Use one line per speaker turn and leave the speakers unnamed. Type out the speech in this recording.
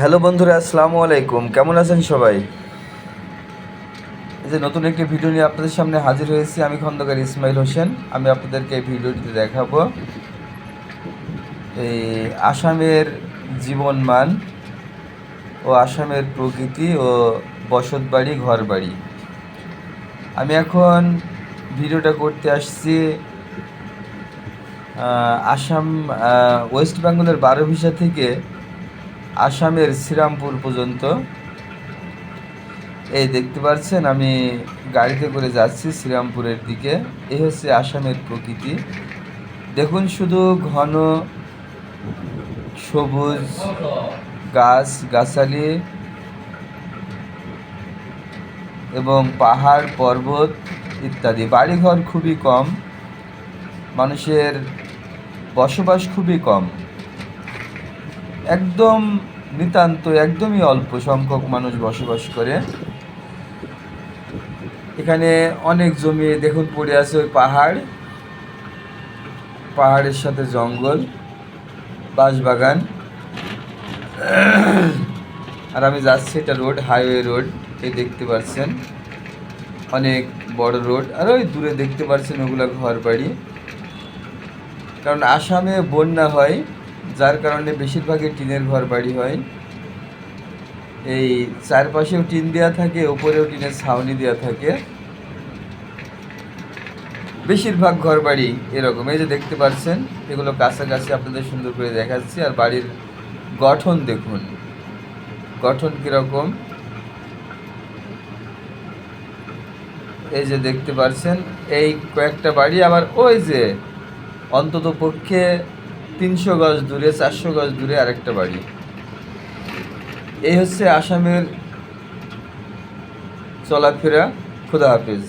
Hello বন্ধুরা, আসসালামু আলাইকুম। কেমন আছেন সবাই? এই যে নতুন একটি ভিডিও নিয়ে আপনাদের সামনে হাজির হয়েছি। আমি খন্দকার ইসমাইল হোসেন। আমি আপনাদেরকে এই ভিডিওটিতে দেখাবো। এই আসামের জীবনমান ও আসামের প্রকৃতি ও বসতবাড়ি, ঘরবাড়ি। আমি এখন ভিডিওটা করতে আসছি আসাম ওয়েস্ট বেঙ্গলের বারোভিসা থেকে আসামের শ্রীরামপুর পর্যন্ত। এই দেখতে পাচ্ছেন, আমি গাড়িতে করে যাচ্ছি শ্রীরামপুরের দিকে। এই হচ্ছে আসামের প্রকৃতি। দেখুন শুধু ঘন সবুজ গাছ, গাছালি এবং পাহাড়, পর্বত ইত্যাদি। বাড়িঘর খুবই কম, মানুষের বসবাস খুবই কম। একদম নিতান্ত, একদমই অল্প সংখ্যক মানুষ বসবাস করে। এখানে অনেক জমি দেখুন পড়ে আছে ওই পাহাড়। পাহাড়ের সাথে জঙ্গল, বাঁশবাগান। আর আমি যাচ্ছি, এটা রোড, হাইওয়ে রোড, এই দেখতে পাচ্ছেন। অনেক বড় রোড, আর ওই দূরে দেখতে পাচ্ছেন ওগুলো ঘর বাড়ি কারণ আসামে বন্যা হয় যার কারণে বেশিরভাগই টিনের ঘর বাড়ি হয়। এই চারপাশেও টিন দেওয়া থাকে, ওপরেও টিনের ছাউনি দেওয়া থাকে। বেশিরভাগ ঘর বাড়ি এরকম। এই যে দেখতে পাচ্ছেন, এগুলো কাছাকাছি আপনাদের সুন্দর করে দেখাচ্ছি। আর বাড়ির গঠন দেখুন। গঠন কীরকম? এই যে দেখতে পাচ্ছেন, এই কয়েকটা বাড়ি। আবার ওই যে অন্তত পক্ষে তিনশো গজ দূরে চারশো গজ দূরে আরেকটা বাড়ি। এই হচ্ছে আসামের চলাফেরা। খুদা হাফেজ।